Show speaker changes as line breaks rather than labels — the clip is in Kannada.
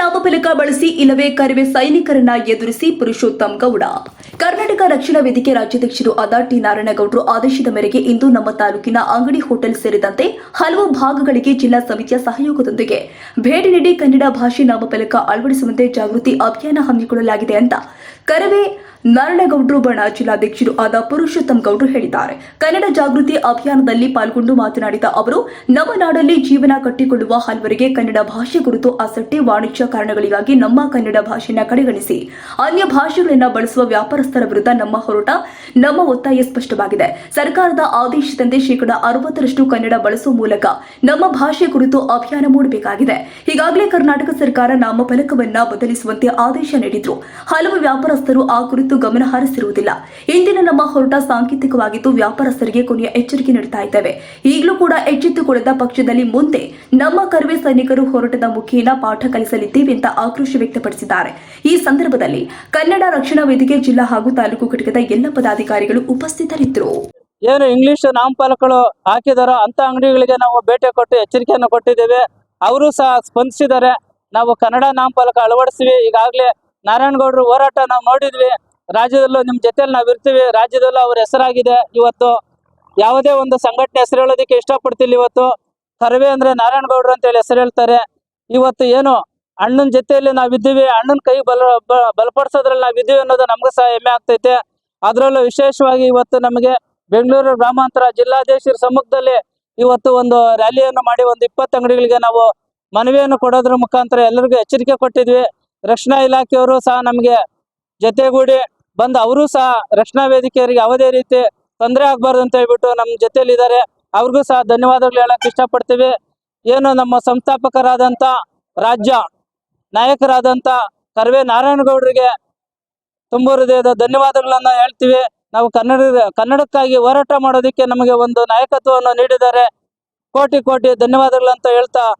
ನಾಮಫಲಕ ಬಳಸಿ ಇಲ್ಲವೇ ಕರವೇ ಸೈನಿಕರನ್ನ ಎದುರಿಸಿ ಪುರುಷೋತ್ತಮ್ ಗೌಡ. ಕರ್ನಾಟಕ ರಕ್ಷಣಾ ವೇದಿಕೆ ರಾಜ್ಯಾಧ್ಯಕ್ಷರು ಆದ ಟಿ ನಾರಾಯಣಗೌಡರು ಆದೇಶದ ಮೇರೆಗೆ ಇಂದು ನಮ್ಮ ತಾಲೂಕಿನ ಅಂಗಡಿ ಹೋಟೆಲ್ ಸೇರಿದಂತೆ ಹಲವು ಭಾಗಗಳಿಗೆ ಜಿಲ್ಲಾ ಸಮಿತಿಯ ಸಹಯೋಗದೊಂದಿಗೆ ಭೇಟಿ ನೀಡಿ ಕನ್ನಡ ಭಾಷೆ ನಾಮಫಲಕ ಅಳವಡಿಸುವಂತೆ ಜಾಗೃತಿ ಅಭಿಯಾನ ಹಮ್ಮಿಕೊಳ್ಳಲಾಗಿದೆ ಅಂತ ಕರವೇ ನಾರಾಯಣಗೌಡರು ಬಣ ಜಿಲ್ಲಾಧ್ಯಕ್ಷರು ಆದ ಪುರುಷೋತ್ತಮ್ ಗೌಡರು ಹೇಳಿದ್ದಾರೆ. ಕನ್ನಡ ಜಾಗೃತಿ ಅಭಿಯಾನದಲ್ಲಿ ಪಾಲ್ಗೊಂಡು ಮಾತನಾಡಿದ ಅವರು, ನಮ್ಮ ನಾಡಲ್ಲಿ ಜೀವನ ಕಟ್ಟಿಕೊಳ್ಳುವ ಹಲವರಿಗೆ ಕನ್ನಡ ಭಾಷೆ ಕುರಿತು ಆಸಕ್ತಿ, ವಾಣಿಜ್ಯ ಕಾರಣಗಳಿಗಾಗಿ ನಮ್ಮ ಕನ್ನಡ ಭಾಷೆಯನ್ನು ಕಡೆಗಣಿಸಿ, ಅನ್ಯ ಭಾಷೆಗಳನ್ನು ಬಳಸುವ ವ್ಯಾಪಾರಸ್ಥರ ವಿರುದ್ಧ ನಮ್ಮ ಹೋರಾಟ ನಮ್ಮ ಒತ್ತಾಯ ಸ್ಪಷ್ಟವಾಗಿದೆ. ಸರ್ಕಾರದ ಆದೇಶದಂತೆ ಶೇಕಡಾ ಅರವತ್ತರಷ್ಟು ಕನ್ನಡ ಬಳಸುವ ಮೂಲಕ ನಮ್ಮ ಭಾಷೆ ಕುರಿತು ಅಭಿಯಾನ ಮೂಡಬೇಕಾಗಿದೆ. ಈಗಾಗಲೇ ಕರ್ನಾಟಕ ಸರ್ಕಾರ ನಾಮಫಲಕವನ್ನ ಬದಲಿಸುವಂತೆ ಆದೇಶ ನೀಡಿದ್ರು. ಹಲವು ವ್ಯಾಪಾರಸ್ಥರು ಆ ಕುರಿತು ಗಮನ ಹರಿಸಿರುವುದಿಲ್ಲ. ಇಂದಿನ ನಮ್ಮ ಹೋರಾಟ ಸಾಂಕೇತಿಕವಾಗಿದ್ದು ವ್ಯಾಪಾರಸ್ಥರಿಗೆ ಕೊನೆಯ ಎಚ್ಚರಿಕೆ ನೀಡುತ್ತಾ ಇದ್ದೇವೆ. ಈಗಲೂ ಕೂಡ ಎಚ್ಚೆತ್ತುಕೊಳ್ಳದ ಪಕ್ಷದಲ್ಲಿ ಮುಂದೆ ನಮ್ಮ ಕರ್ವೆ ಸೈನಿಕರು ಹೋರಾಟದ ಮುಖೇನ ಪಾಠ ಕಲಿಸಲಿದ್ದೇವೆ ಅಂತ ಆಕ್ರೋಶ ವ್ಯಕ್ತಪಡಿಸಿದ್ದಾರೆ. ಈ ಸಂದರ್ಭದಲ್ಲಿ ಕನ್ನಡ ರಕ್ಷಣಾ ವೇದಿಕೆ ಜಿಲ್ಲಾ ಹಾಗೂ ತಾಲೂಕು ಘಟಕದ ಎಲ್ಲ ಪದಾಧಿಕಾರಿಗಳು ಉಪಸ್ಥಿತರಿದ್ದರು.
ಏನು ಇಂಗ್ಲಿಷ್ ನಾಮಫಲಕಗಳು ಹಾಕಿದಾರೋ ಅಂತ ಅಂಗಡಿಗಳಿಗೆ ನಾವು ಭೇಟಿ ಕೊಟ್ಟು ಎಚ್ಚರಿಕೆಯನ್ನು ಕೊಟ್ಟಿದ್ದೇವೆ. ಅವರು ಸಹ ಸ್ಪಂದಿಸಿದ್ದಾರೆ. ನಾವು ಕನ್ನಡ ನಾಮಫಲಕ ಅಳವಡಿಸಿವಿ ಈಗಾಗಲೇ ನಾರಾಯಣಗೌಡರು ಹೋರಾಟ ನಾವು ನೋಡಿದ್ವಿ. ರಾಜ್ಯದಲ್ಲೂ ನಿಮ್ಮ ಜೊತೆಲಿ ನಾವು ಇರ್ತೀವಿ. ರಾಜ್ಯದಲ್ಲೂ ಅವ್ರ ಹೆಸರಾಗಿದೆ ಇವತ್ತು. ಯಾವುದೇ ಒಂದು ಸಂಘಟನೆ ಹೆಸರು ಹೇಳೋದಕ್ಕೆ ಇಷ್ಟಪಡ್ತಿಲ್ಲ ಇವತ್ತು. ಕರವೇ ಅಂದ್ರೆ ನಾರಾಯಣಗೌಡರು ಅಂತೇಳಿ ಹೆಸರು ಹೇಳ್ತಾರೆ. ಇವತ್ತು ಏನು ಅಣ್ಣನ ಜೊತೆಯಲ್ಲಿ ನಾವಿದ್ದೀವಿ. ಅಣ್ಣನ ಕೈ ಬಲ ಬಲಪಡಿಸೋದ್ರಲ್ಲಿ ನಾವಿದ್ದೀವಿ ಅನ್ನೋದು ನಮಗೂ ಸಹ ಹೆಮ್ಮೆ ಆಗ್ತೈತೆ. ಅದರಲ್ಲೂ ವಿಶೇಷವಾಗಿ ಇವತ್ತು ನಮಗೆ ಬೆಂಗಳೂರು ಗ್ರಾಮಾಂತರ ಜಿಲ್ಲಾಧೀಶರ ಸಮ್ಮುಖದಲ್ಲಿ ಇವತ್ತು ಒಂದು ರ್ಯಾಲಿಯನ್ನು ಮಾಡಿ ಒಂದು ಇಪ್ಪತ್ತು ಅಂಗಡಿಗಳಿಗೆ ನಾವು ಮನವಿಯನ್ನು ಕೊಡೋದ್ರ ಮುಖಾಂತರ ಎಲ್ಲರಿಗೂ ಎಚ್ಚರಿಕೆ ಕೊಟ್ಟಿದ್ವಿ. ರಕ್ಷಣಾ ಇಲಾಖೆಯವರು ಸಹ ನಮಗೆ ಜೊತೆಗೂಡಿ ಬಂದು ಅವರು ಸಹ ರಕ್ಷಣಾ ವೇದಿಕೆಯವರಿಗೆ ಯಾವುದೇ ರೀತಿ ತೊಂದರೆ ಆಗ್ಬಾರ್ದು ಅಂತ ಹೇಳ್ಬಿಟ್ಟು ನಮ್ಮ ಜೊತೆಯಲ್ಲಿ ಇದ್ದಾರೆ ಅವ್ರಿಗೂ ಸಹ ಧನ್ಯವಾದಗಳು ಹೇಳಕ್ ಇಷ್ಟಪಡ್ತೀವಿ. ಏನು ನಮ್ಮ ಸಂಸ್ಥಾಪಕರಾದಂಥ ರಾಜ್ಯ ನಾಯಕರಾದಂಥ ಕರ್ವೆ ನಾರಾಯಣಗೌಡರಿಗೆ ತುಂಬ ಹೃದಯದ ಧನ್ಯವಾದಗಳನ್ನ ಹೇಳ್ತೀವಿ. ನಾವು ಕನ್ನಡ, ಕನ್ನಡಕ್ಕಾಗಿ ಹೋರಾಟ ಮಾಡೋದಕ್ಕೆ ನಮಗೆ ಒಂದು ನಾಯಕತ್ವವನ್ನು ನೀಡಿದ್ದಾರೆ. ಕೋಟಿ ಕೋಟಿ ಧನ್ಯವಾದಗಳಂತ ಹೇಳ್ತಾ